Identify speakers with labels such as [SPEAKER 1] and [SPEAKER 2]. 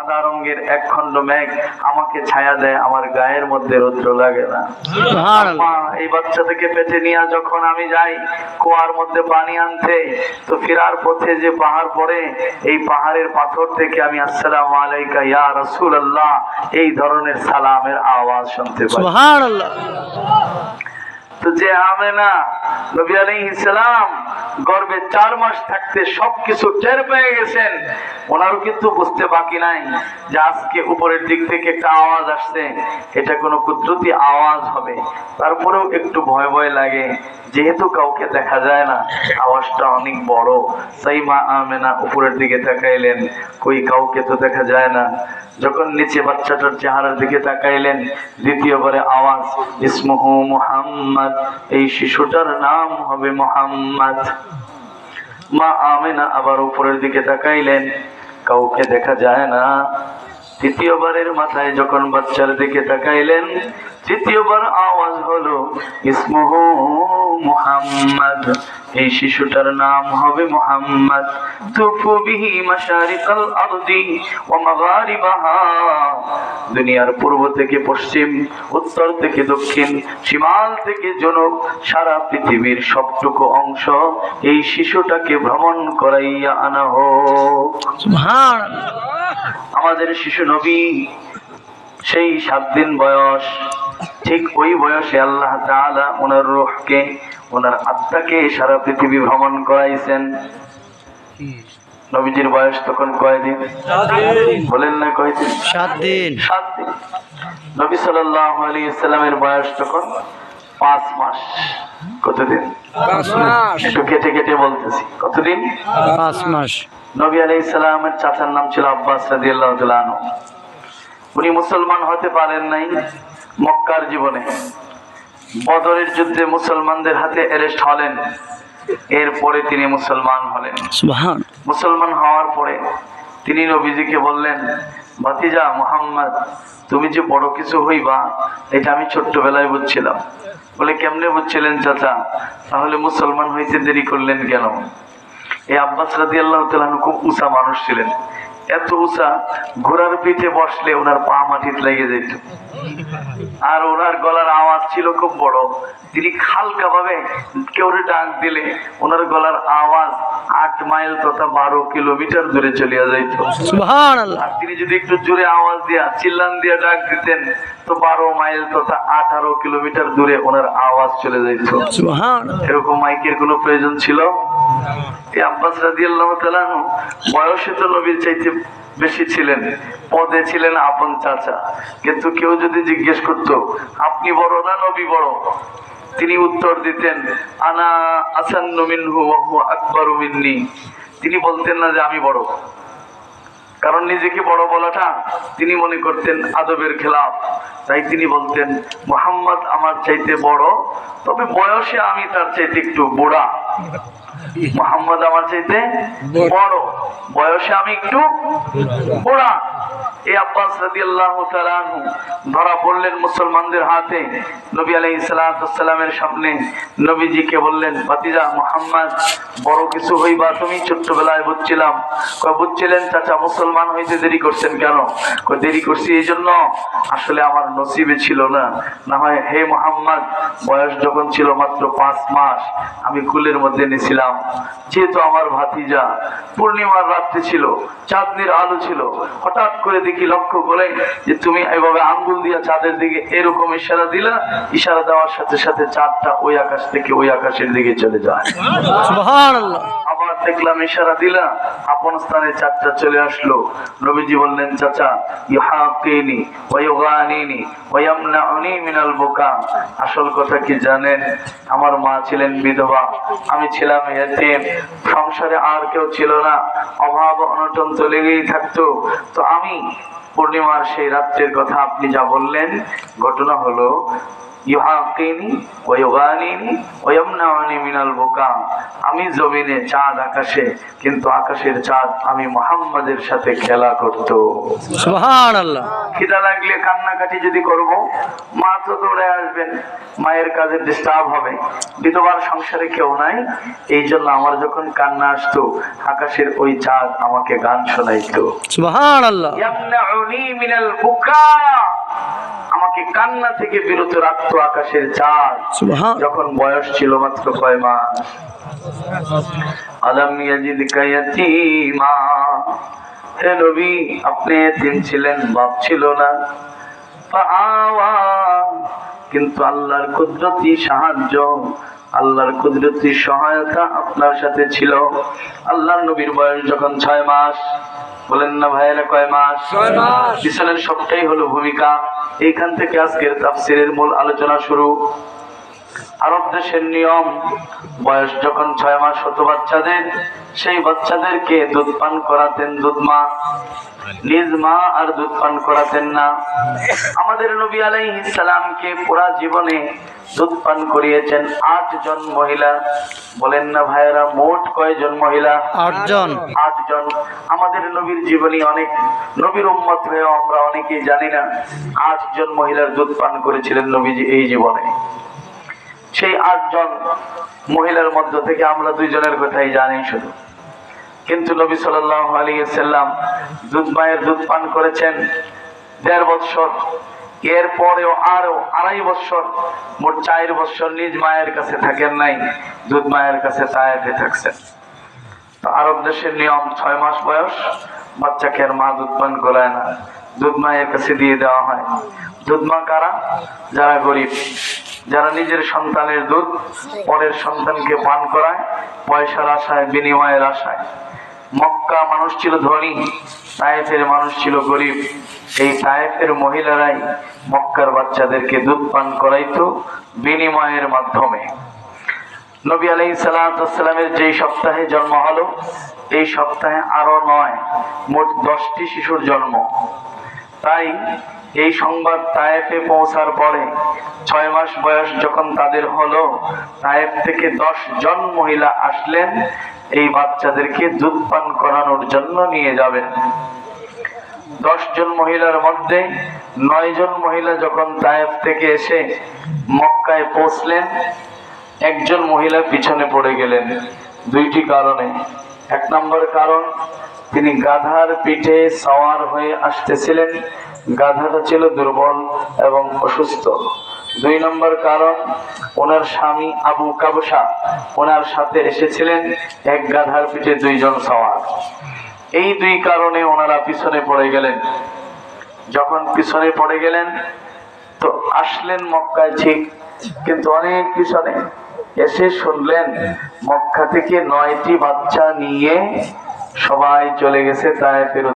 [SPEAKER 1] সাদা রঙের এক খণ্ড মেঘ আমাকে ছায়া দেয় আমার গায়ের মধ্যে রৌদ্র লাগে না। এই বাচ্চাটাকে পেটে নিয়ে যখন আমি যাই কুয়ার মধ্যে পানি আনতে তো ফেরার পথে যে পাহাড় পড়ে এই পাহাড়ের পাথর থেকে আমি আসসালাম আলাইকা ইয়া রাসূল আল্লাহ এই ধরনের সালামের আওয়াজ শুনতে পাই।
[SPEAKER 2] সুবহানাল্লাহ।
[SPEAKER 1] তো যে আমেনা নবী আলী ইসলাম গর্বে চার মাস থাকতে সবকিছু টের পেয়ে গেছেন, ওনারও কিন্তু বুঝতে বাকি নাই যে আজকে উপরের দিক থেকে একটা আওয়াজ আসছে। এটা কোনো কুদরতি আওয়াজ হবে। তারপরেও একটু ভয় ভয় লাগে, যেহেতু কাউকে দেখা যায় না। আওয়াজটা অনেক বড়। তাই মা আমেনা উপরের দিকে তাকাইলেন। কই, কাউকে তো দেখা যায় না। যখন নিচে বাচ্চাটার চেহারার দিকে তাকাইলেন, দ্বিতীয়বারে আওয়াজ, ইসমহু মুহাম্মদ। এই শিশুটার নাম হবে মুহাম্মদ। মা আমেনা আবার উপরের দিকে তাকাইলেন। কাউকে দেখা যায় না। তৃতীয়বারের মাথায় যখন বাচ্চার দিকে তাকাইলেন, তৃতীয়বার আওয়াজ হলো, ইসমহু মুহাম্মদ। এই শিশুটার নাম হবে মুহাম্মদ। তুফু বিহি মাশারিকাল আরদি ওয়া মাগারিবাহা। দুনিয়ার পূর্ব থেকে পশ্চিম, উত্তর থেকে দক্ষিণ সীমাল থেকে জনক সারা পৃথিবীর সবটুকু অংশ এই শিশুটাকে ভ্রমণ করাইয়া আনা হোক।
[SPEAKER 2] সুবহানাল্লাহ।
[SPEAKER 1] আমাদের শিশু নবী সেই সাত দিন বয়স ঠিক ওই বয়সে আল্লাহ তাআলা ওনার রূহকে ওনার আত্মাকে সারা পৃথিবী ভ্রমণ করাইছেন। নবীজির বয়স তখন কয়দিন? বলেন না কয়দিন?
[SPEAKER 2] সাত দিন।
[SPEAKER 1] সাত দিন। নবী সাল্লাল্লাহু আলাইহি সাল্লামের বয়স তখন পাঁচ মাস। কতদিন? একটু কেটে কেটে বলতেছি। কতদিন?
[SPEAKER 2] পাঁচ মাস।
[SPEAKER 1] নবী আলাইহিস সালামের চাচার নাম ছিল আব্বাস উনি মুসলমান হতে পারেন নাই মক্কার জীবনে। বদরের যুদ্ধে মুসলমানদের হাতে অ্যারেস্ট হলেন। এরপরে তিনি মুসলমান হলেন। মুসলমান হওয়ার পরে তিনি নবীজিকে বললেন ভাতিজা মোহাম্মদ তুমি যে বড় কিছু হইবা এটা আমি ছোট্টবেলায় বুঝছিলাম। বলে কেমনে বুঝছিলেন চাচা? তাহলে মুসলমান হইতে দেরি করলেন কেন? এই আব্বাস রাদি আল্লাহ খুব উঁচা মানুষ ছিলেন। এত উঁচা ঘোড়ার পিঠে বসলে ওনার পা মাটিতে লেগে যেত আর ওনার গলার আওয়াজ ছিল খুব বড়। তিনি হালকা ভাবে কেউ ডাক দিলে ওনার গলার আওয়াজ আট মাইল তথা বারো কিলোমিটার দূরে চলিয়া যাইত। আর তিনি যদি একটু জোরে আওয়াজ দিয়া চিল্লান দিয়া ডাক দিতেন তো বারো মাইল তথা আঠারো কিলোমিটার দূরে ওনার আওয়াজ চলে যাইত। এরকম মাইকের কোনো প্রয়োজন ছিল? এই তো নবীর চাইতে বেশি ছিলেন, পদে ছিলেন আপন চাচা। কিন্তু কেউ যদি জিজ্ঞেস করতো, আপনি বড় না নবী বড়? তিনি উত্তর দিতেন, আনা আসান্নু মিনহু আকবর তিনি বলতেন না যে আমি বড়। কারণ নিজেকে বড় বলাটা তিনি মনে করতেন আদবের খেলাফ। তাই তিনি বলতেন, মোহাম্মদ আমার চাইতে বড়, তবে বয়সে আমি তার চাইতে একটু বুড়া। মোহাম্মদ আমার চাইতে বড়, বয়সে আমি একটু বুড়া। এই আব্বাস ধরা পড়লেন মুসলমানদের হাতে। নবী আলাইহিস সালামের সামনে নবীজিকে বললেন, ভাতিজা মুহাম্মদ, বড় কিছু হইবা তুমি? ছোট্টবেলায় বুঝছিলাম। বুঝছিলেন চাচা, মুসলমান হইতে দেরি করছেন কেন? দেরি করছি এই জন্য আসলে আমার নসিবে ছিল না। না হয়, হে মোহাম্মদ, বয়স যখন ছিল মাত্র পাঁচ মাস, আমি কুলের মধ্যে নিয়েছিলাম যেহেতু আমার ভাতিজা পূর্ণিমার রাত্রি ছিল, চাঁদনির আলো ছিল, হঠাৎ করে দেখি লক্ষ্য করে যে তুমি এভাবে আঙ্গুল দিয়ে চাঁদের দিকে এরকম ইশারা দিলা, ইশারা দেওয়ার সাথে সাথে চাঁদটা ওই আকাশ থেকে ওই আকাশের দিকে চলে যায়। দেখলাম, ইশারা দিলা, আপন স্থানে চারটা চলে আসলো। নবীজি বললেন, চাচা ইউহাকিনি ওয়া ইউগানিনি ওয়া ইয়ামনাউনি মিনাল বুকা। আসল কথা কি জানেন? আমার মা ছিলেন বিধবা, আমি ছিলাম ইয়াতীম সংসারে আর কেউ ছিল না, অভাব অনটন তো লেগেই থাকতো। তো আমি পূর্ণিমার সেই রাত্রের কথা আপনি যা বললেন, ঘটনা হলো ইউহাকিনি ওয়ুগানিনি ওয়ামনাউনি মিনাল বুকা। আমি জমিনে চাঁদ আকাশে কিন্তু আকাশের চাঁদ আমি মোহাম্মদের সাথে খেলা করতো। খিদা লাগলে কান্নাকাটি যদি করব মা তো দৌড়ে আসবেন। মায়ের কাজে ডিস্টার্ব হবে। বিধবার সংসারে কেউ নাই। এই জন্য আমার যখন কান্না আসতো আকাশের ওই চাঁদ আমাকে গান শোনাইতো।
[SPEAKER 2] সুবহান
[SPEAKER 1] ইয়ামনাউনি মিনাল বুকা। আমাকে কান্না থেকে বিরত রাখতো আকাশের চাঁদ। যখন বয়স ছিল মাত্র কয় মাস। আলম ইয়াজিদকা ইয়াতীমা। হে নবী আপনি এতিম ছিলেন বাপ ছিল না। কিন্তু আল্লাহর কুদরতি সাহায্য আল্লাহর কুদরতি সহায়তা আপনার সাথে ছিল। আল্লাহর নবীর বয়স যখন ছয় মাস। বলেন না ভাইয়েরা কয় মাস? পিছনের সবটাই হলো ভূমিকা। এইখান থেকে আজকের তাফসিরের মূল আলোচনা শুরু। আরব দেশের নিয়ম বয়স যখন ছয় মাস হতো বাচ্চাদের সেই বাচ্চাদেরকে দুধ পান করাতেন দুধ মা। নিজ মা আর দুধ পান করাতেন না। আমাদের নবী আলাইহিস সালামকে পুরা জীবনে দুধ পান করিয়েছেন আট জন মহিলা। বলেন না ভাইয়েরা মোট কয়জন মহিলা?
[SPEAKER 2] আটজন।
[SPEAKER 1] আটজন। আমাদের নবীর জীবনী অনেক। নবীর উম্মত হয়েও আমরা অনেকেই জানি না আটজন মহিলার দুধ পান করেছিলেন নবীজি এই জীবনে। সেই আটজন মহিলার মধ্য থেকে আমরা দুইজনের কথাই জানি শুধু। কিন্তু নবী সাল্লাম দুধ মায়ের দুধ পান করেছেন দেড় বৎসর। এর পরেও আরও আড়াই বৎসর, মোট চার বৎসর নিজ মায়ের কাছে থাকেন নাই, দুধ মায়ের কাছে তায়েফে থাকছেন। আরব দেশের নিয়ম, ছয় মাস বয়স, বাচ্চাকে আর মা দুধ পান করায় না। দুধ মায়ের কাছে দিয়ে দেওয়া হয়। দুধ মা কারা? যারা গরিব। যারা নিজের সন্তানের দুধ, পরের সন্তানকে পান করায়, পয়সার আশায়, বিনিময়ের আশায়। মক্কা মানুষ ছিল ধনী, তায়েফের মানুষ ছিল গরিব। এই তায়েফের মহিলারাই মক্কার বাচ্চাদেরকে দুধ পান করাইতো বিনিময়ের মাধ্যমে। নবী আলাই সালামের যেই সপ্তাহে জন্ম হলো, এই সপ্তাহে আরও নয়, মোট দশটি শিশুর জন্ম। তাই এই সংবাদ তায়েফে পৌঁছার পরে ছয় মাস বয়স যখন তাদের হলো, তায়েফ থেকে দশ জন মহিলা আসলেন এই বাচ্চাদেরকে দুধ পান করানোর জন্য নিয়ে যাবেন। দশ জন মহিলার মধ্যে নয় জন মহিলা যখন তায়েফ থেকে এসে মক্কায় পৌঁছলেন, একজন মহিলা পিছনে পড়ে গেলেন। দুইটি কারণে। এক নম্বর কারণ, তিনি গাধার পিঠে সওয়ার হয়ে আসতেছিলেন। গাধাটা ছিল দুর্বল এবং অসুস্থ। দুই নম্বর কারণ, ওনার স্বামী আবু কাবসা ওনার সাথে এসেছিলেন এক গাধার পিঠে দুইজন সওয়ার। এই দুই কারণে ওনারা পিছনে পড়ে গেলেন। যখন পিছনে পড়ে গেলেন, তো আসলেন মক্কায় ঠিক, কিন্তু অনেক পিছনে এসে শুনলেন মক্কা থেকে নয়টি বাচ্চা নিয়ে সবাই চলে গেছে তাই